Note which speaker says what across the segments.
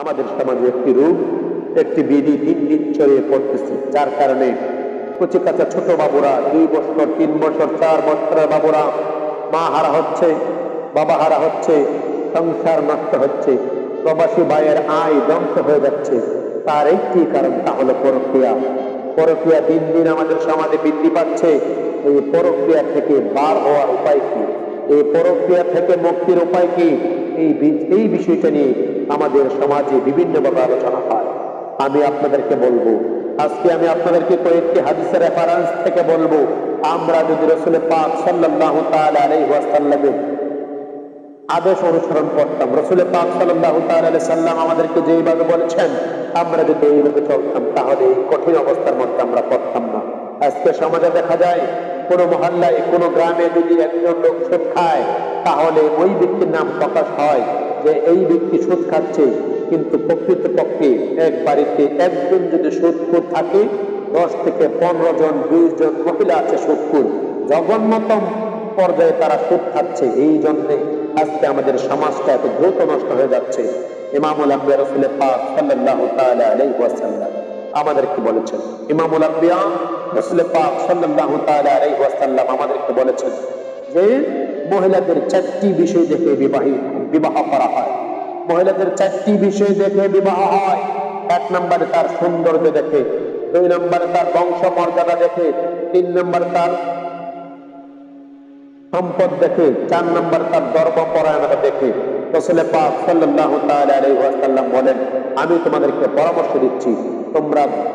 Speaker 1: আমাদের সমাজে একটি রূপ, একটি বিধি দিন দিন ছড়িয়ে পড়তেছে, যার কারণে কচি কাঁচা ছোট বাবুরা, দুই বছর, তিন বছর, চার বছরের বাবুরা, মা হারা হচ্ছে, বাবা হারা হচ্ছে, সংসার নষ্ট হচ্ছে, প্রবাসী ভাইয়ের আয় ধ্বংস হয়ে যাচ্ছে। তার একটি কারণ, তা হলো পরক্রিয়া। পরক্রিয়া দিন দিন আমাদের সমাজে বৃদ্ধি পাচ্ছে, এই পরক্রিয়া থেকে বার হওয়ার উপায় কি? এই পরক্রিয়া থেকে মুক্তির উপায় কি? এই বিষয়টা নিয়ে আমাদের সমাজে বিভিন্নভাবে আলোচনা হয়। আমি আপনাদেরকে বলব, আজকে আমি আপনাদেরকে কয়েকটি হাদিসের রেফারেন্স থেকে বলব। আমরা যদি রসুল পাক সাল্লাল্লাহু তাআলা আদেশ অনুসরণ করতাম, রসুল পাক তাআলা সাল্লাম আমাদেরকে যেইভাবে বলেছেন, আমরা যদি এইভাবে চলতাম, তাহলে এই কঠিন অবস্থার মধ্যে আমরা পড়তাম না। আজকে সমাজে দেখা যায় কোনো মহল্লায়, কোনো গ্রামে যদি একজন লোক সুদ খায়, তাহলে ওই ব্যক্তির নাম প্রকাশ হয় যে এই ব্যক্তি সুদ খাচ্ছে। কিন্তু প্রকৃতপক্ষে এক বাড়িতে একজন যদি সুদখোর থাকে, দশ থেকে পনেরো জন, বিশ জন মহিলা আছে সুদখোর। জঘন্যতম পর্যায়ে তারা সুদ খাচ্ছে। এই জন্যে আজকে আমাদের সমাজটা এত দ্রুত নষ্ট হয়ে যাচ্ছে। ইমামুল আম্বিয়া রসুল পাক সাল্লাল্লাহু তাআলা আলাইহি ওয়াসাল্লাম আমাদের কি বলেছেন। ইমামুল আম্বিয়া রসুল পাক সাল্লাল্লাহু তাআলা আলাইহি ওয়াসাল্লাম আমাদেরকে বলেছেন যে, মহিলাদের চারটি বিষয় দেখে বিবাহী, বিবাহ করা হয়। মহিলাদের চারটি বিষয় দেখে বিবাহ হয়। এক নম্বরে তার সৌন্দর্য দেখে, দুই নম্বরে তার বংশ মর্যাদা দেখে, তিন নম্বরে তার সম্পদ দেখে, চার নম্বর তার ধর্ম পরায়ণতা দেখে। রসুলের পাক সাল্লাল্লাহু তাআলা আলাইহি ওয়াসাল্লাম বলেন, আমি তোমাদেরকে পরামর্শ দিচ্ছি তোমরা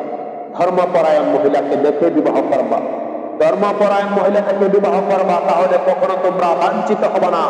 Speaker 1: ধর্মপরায়ণ মহিলাকে দেখে বিবাহ করবা। ধর্মপরায়ণ মহিলাকে বিবাহ করবা, তাহলে কখনো তোমরা লাঞ্ছিত হবে না,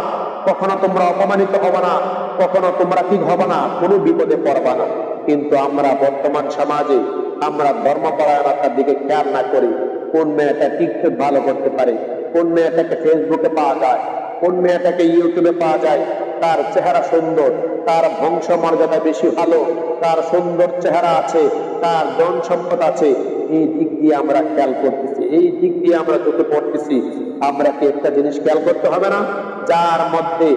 Speaker 1: কখনো তোমরা অপমানিত হবে না, কখনো তোমরা ঠিক হবে না, কোনো বিপদে পড়বা না। কিন্তু আমরা বর্তমান সমাজে আমরা ধর্মপরায়ণতার দিকে খেয়াল না করি, কোন মেয়েটা টিকটক ভালো করতে পারে, কোন মেয়েটাকে ফেসবুকে পাওয়া যায়, কোন মেয়েটাকে ইউটিউবে পাওয়া যায় তার চেহারা সুন্দর, তার বংশ মর্যাদা বেশি ভালো, তার সুন্দর চেহারা আছে, তার জন সম্পদ আছে। এই দিক দিয়ে আমরা খেয়াল করতেছি, এই দিক দিয়ে আমরা চোখে পড়তেছি। আমরা কি একটা জিনিস খেয়াল করতে হবে না? যার মধ্যে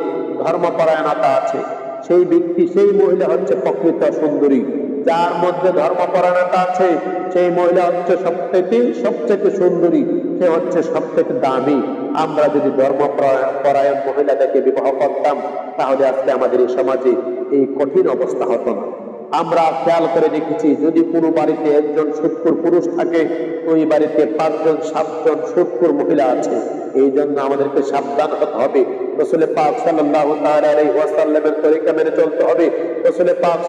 Speaker 1: ধর্মপরায়ণতা আছে। সেই ব্যক্তি, সেই মহিলা হচ্ছে প্রকৃত সুন্দরী। যার মধ্যে ধর্মপরায়ণতা আছে, সেই মহিলা হচ্ছে সবথেকে সবথেকে সুন্দরী, সে হচ্ছে সবথেকে দামি। আমরা যদি ধর্মপরায়ণ, পরায়ণ মহিলাদেরকে বিবাহ করতাম, তাহলে আজকে আমাদের এই সমাজে এই কঠিন অবস্থা হতো না। আমরা খেয়াল করে দেখেছি, যদি কোনো বাড়িতে একজন সুৎকুর পুরুষ থাকে, ওই বাড়িতে পাঁচজন, সাতজন সুৎকুর মহিলা আছে। এই জন্য আমাদেরকে সাবধান হতে হবে। রসুলের পাক তাআলা আলাইহি ওয়াসাল্লামের তরিকা মেনে চলতে হবে। রসুলের পাক